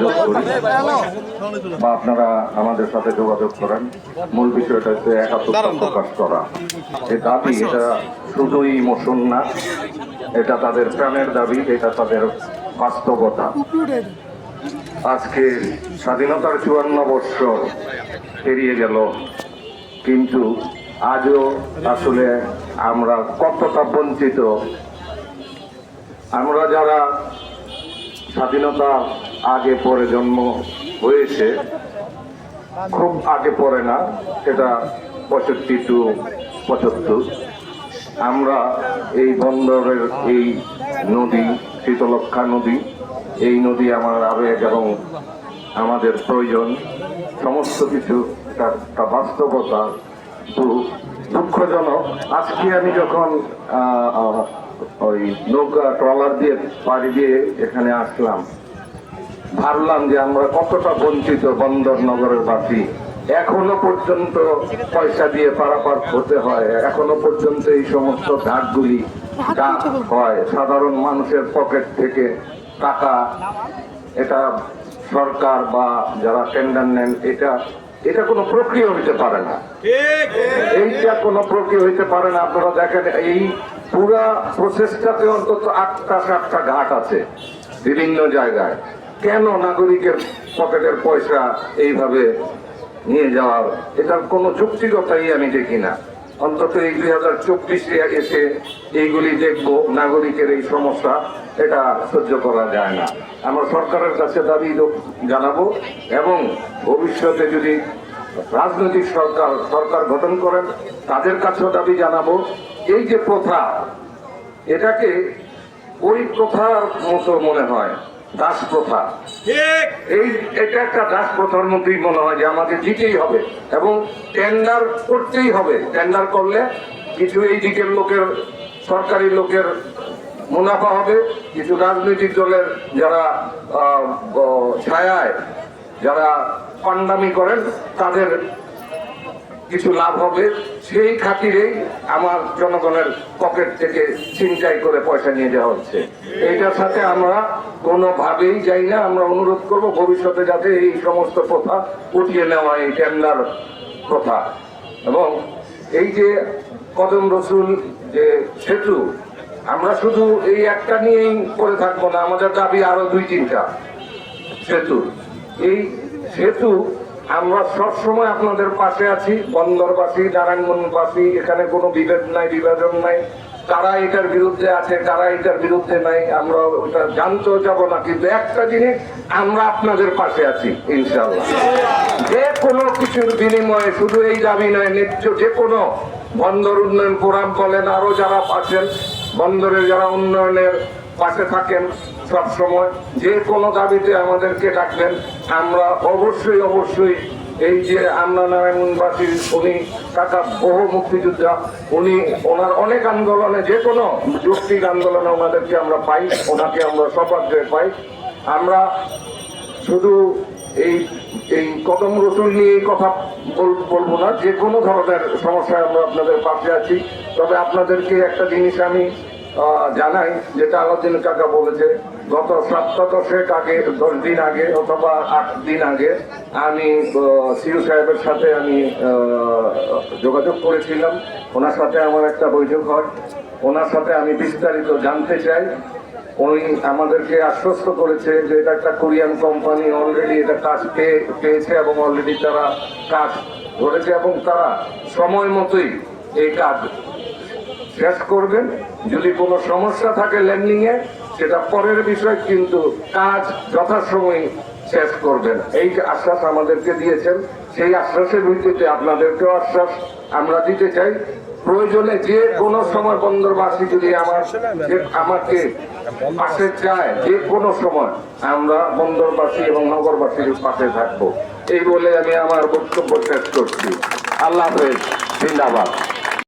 যোগাযোগ করি বা আপনারা আমাদের সাথে যোগাযোগ করেন। মূল বিষয়টা হচ্ছে একাত্মতা প্রকাশ করা। এই দাবি এটা শুধুই ইমোশন না এটা তাদের প্রাণের দাবি এটা তাদের বাস্তবতা। আজকে স্বাধীনতার চুয়ান্ন বৎসর পেরিয়ে গেল কিন্তু আজও আসলে আমরা কতটা বঞ্চিত? আমরা যারা স্বাধীনতা আগে পরে জন্ম হয়েছে, খুব আগে পরে না, এটা পঁয়ষট্টি টু পঁচাত্তর। আমরা এই বন্দরের এই নদী শীতলক্ষা নদী, এই নদী আমার আবেগ এবং আমাদের প্রয়োজন, সমস্ত কিছু তা বাস্তবতা তো দুঃখজনক। আজকে আমি যখন ওই নৌকা, ট্রলার দিয়ে পাড়ি দিয়ে এখানে আসলাম ভাবলাম যে আমরা কতটা বঞ্চিত বন্দর নগরের বাসী এখনও পর্যন্ত পয়সা দিয়ে পারাপার হতে হয়, এখনও পর্যন্ত এই সমস্ত ঘাটগুলি হয়। সাধারণ মানুষের পকেট থেকে টাকা, এটা সরকার বা যারা টেন্ডার নেন, এটা এটা কোনো প্রক্রিয়া হইতে পারে না। এইটা কোনো প্রক্রিয়া হইতে পারে না। আপনারা দেখেন, এই পুরা প্রসেসটাতে অন্তত আটটা সাতটা ঘাট আছে বিভিন্ন জায়গায়। কেন নাগরিকের পকেটের পয়সা এইভাবে নিয়ে যাওয়ার? এটার কোনো যুক্তিকতাই আমি দেখি না। অন্তত এই দুই হাজার চব্বিশে এসে এইগুলি দেখব, নাগরিকের এই সমস্যা, এটা সহ্য করা যায় না। আমরা সরকারের কাছে দাবি জানাব এবং ভবিষ্যতে যদি রাজনৈতিক সরকার সরকার গঠন করেন, তাদের কাছেও দাবি জানাব। এই যে প্রথা, এটাকে ওই প্রথার মতো মনে হয়। দাস প্রথা এই এটা একটা দাস প্রথার মধ্যেই মনে হয় যে আমাকে দিতেই হবে এবং টেন্ডার করতেই হবে। টেন্ডার করলে কিছু এই দিকের লোকের সরকারি লোকের মুনাফা হবে কিছু রাজনৈতিক দলের যারা ছায়ায় যারা পান্ডামি করেন তাদের কিছু লাভ হবে। সেই খাতিরেই আমার জনগণের পকেট থেকে ছিনতাই করে পয়সা নিয়ে যাওয়া হচ্ছে। এইটার সাথে আমরা কোনোভাবেই যাই না। আমরা অনুরোধ করব ভবিষ্যতে যাতে এই সমস্ত প্রথা উঠিয়ে নেওয়া, এই টেন্ডার প্রথা। এবং এই যে কদম রসুল, যে সেতু, আমরা শুধু এই একটা নিয়েই করে থাকব না। আমাদের দাবি আরও দুই তিনটা সেতু। এই সেতু আমরা সব সময় আপনাদের পাশে আছি, বন্দরবাসী, নারায়ণগঞ্জবাসী, এখানে কোনো বিভেদ নাই, বিভাজন নাই। কারা এটার বিরুদ্ধে আছে, কারা এটার বিরুদ্ধে নাই, আমরা ওটা জানতেও যাব না। কিন্তু একটা জিনিস আমরা আপনাদের পাশে আছি ইনশাল্লাহ যে কোনো কিছুর বিনিময়ে, শুধু এই দাবি নয় নিত্য যে কোনো বন্দর উন্নয়ন ফোরাম বলেন, আরও যারা আছেন, বন্দরের যারা উন্নয়নের পাশে থাকেন সব সময় যে কোনো দাবিতে আমাদেরকে ডাকবেন। আমরা অবশ্যই অবশ্যই এই যে আমরা নারায়ণবাসী উনি কাকা বহু মুক্তিযোদ্ধা, উনি ওনার অনেক আন্দোলনে, যে কোনো যৌক্তিক আন্দোলনে ওনাদেরকে আমরা পাই, ওনাকে আমরা সপাগ্রে পাই। আমরা শুধু এই এই কদম রসুল নিয়ে কথা বল- বলব না, যে কোনো ধরনের সমস্যায় আমরা আপনাদের পাশে আছি। তবে আপনাদেরকে একটা জিনিস আমি জানাই, যেটা আলোচনা কাকা বলেছে, গত সপ্তাহ দশেক আগে দশ দিন আগে অথবা আট দিন আগে আমি সিউ সাহেবের সাথে আমি যোগাযোগ করেছিলাম। ওনার সাথে আমার একটা বৈঠক হয়। ওনার সাথে আমি বিস্তারিত জানতে চাই। উনি আমাদেরকে আশ্বস্ত করেছে যে এটা একটা কোরিয়ান কোম্পানি অলরেডি এটা কাজ পেয়ে- পেয়েছে এবং অলরেডি তারা কাজ ধরেছে এবং তারা সময় মতোই এই কাজ শেষ করবেন। যদি কোনো সমস্যা থাকে ল্যান্ডিং এ, সেটা পরের বিষয়, কিন্তু কাজ যথাসময়ে শেষ করবেন। এই আশ্বাস আমাদেরকে দিয়েছেন, সেই আশ্বাসের ভিত্তিতে আপনাদেরকেও আশ্বাস আমরা দিতে চাই। প্রয়োজনে যে কোনো সময় বন্দরবাসী যদি আমার আমাকে পাশে চায়, যে কোনো সময় আমরা বন্দরবাসী এবং নগরবাসীর পাশে থাকব। এই বলে আমি আমার বক্তব্য শেষ করছি। আল্লাহ হাফেজ, জিন্দাবাদ।